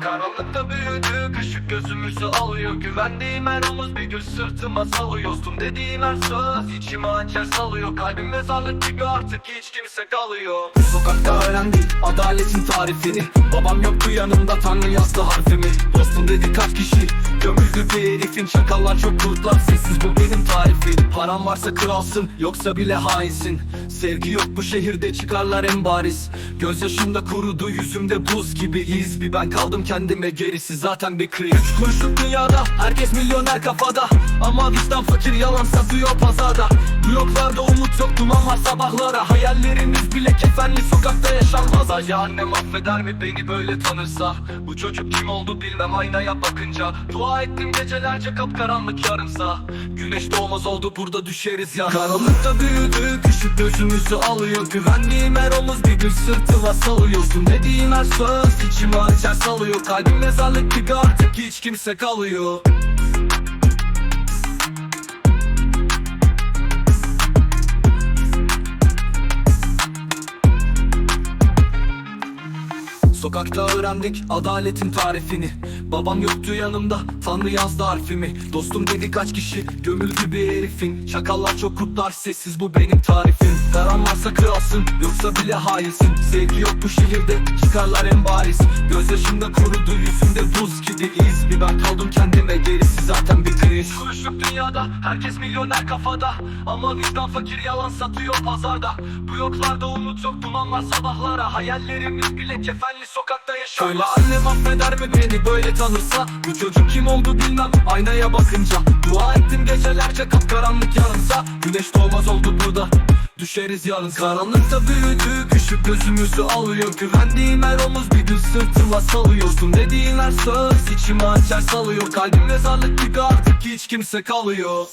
Karanlıkta büyüdük ışık gözümüzü alıyor Güvendiğim her omuz bir gün sırtıma salıyor. Dostum dediğim her söz içime hançer salıyor. Kalbim mezarlık gibi artık hiç kimse kalıyor. Sokakta öğrendik adaletin tarifini. Babam yoktu yanımda tanrı yazdı harfimi. Dostum dedi kaç kişi gömüldü bir herifin Çakallar çok kurtlar sessiz bu benim tarifim. Param varsa kralsın yoksa bile hainsin. Sevgi yok bu şehirde çıkarlar en bariz. Gözyaşımda kurudu yüzümde buz gibi iz. Bir ben kaldım kendime gerisi zaten bir kriz. Üç kuruşluk dünyada herkes milyoner kafada. Ama vicdan fakir yalan satıyor pazarda. Bloklarda umut yok duman var sabahlara. Hayallerimiz bile kefenli sokakta yaşanmaz. Acı annem affeder mi beni böyle tanırsa? Bu çocuk kim oldu bilmem aynaya bakınca Dua ettim gecelerce kapkaranlık yarımsa. Güneş doğmaz oldu burada düşeriz ya. Karanlıkta büyüdük ışık gözümüzü alıyor. Güvendiğim her omuz bir gün sırtıma salıyorsun Dediğin her söz içimi açar salıyor. Kalbim mezarlık gibi artık hiç kimse kalıyor Sokakta öğrendik adaletin tarifini. Babam yoktu yanımda Tanrı yazdı harfimi. Dostum dedi kaç kişi gömüldü bir herifin. Çakallar çok kurtlar sessiz bu benim tarifim. Karan varsa kralsın yoksa bile hainsin. Sevgi yok bu şehirde çıkarlar en bariz. Gözyaşımda kurudu yüzümde buz gibi iz. Bir ben kaldım kendime gerisi zaten kriz Kuruşluk dünyada herkes milyoner kafada. Ama vicdan fakir yalan satıyor pazarda. Bu yoklarda umut yok duman var sabahlara. Hayallerimiz bile kefenli sokakta yaşar Şöyle annem affeder mi beni böyle tanırsa? Bu çocuk kim oldu bilmem aynaya bakınca. Dua ettim gecelerce kapkaranlık yarınsa Güneş doğmaz oldu burada Düşeriz yarın Karanlıkta büyüdük. Işık gözümüzü alıyor Güvendiğim her omuz bir gün sırtıma salıyorsun. Dediğin her söz içime hançer salıyor. Kalbim mezarlık artık hiç kimse kalıyor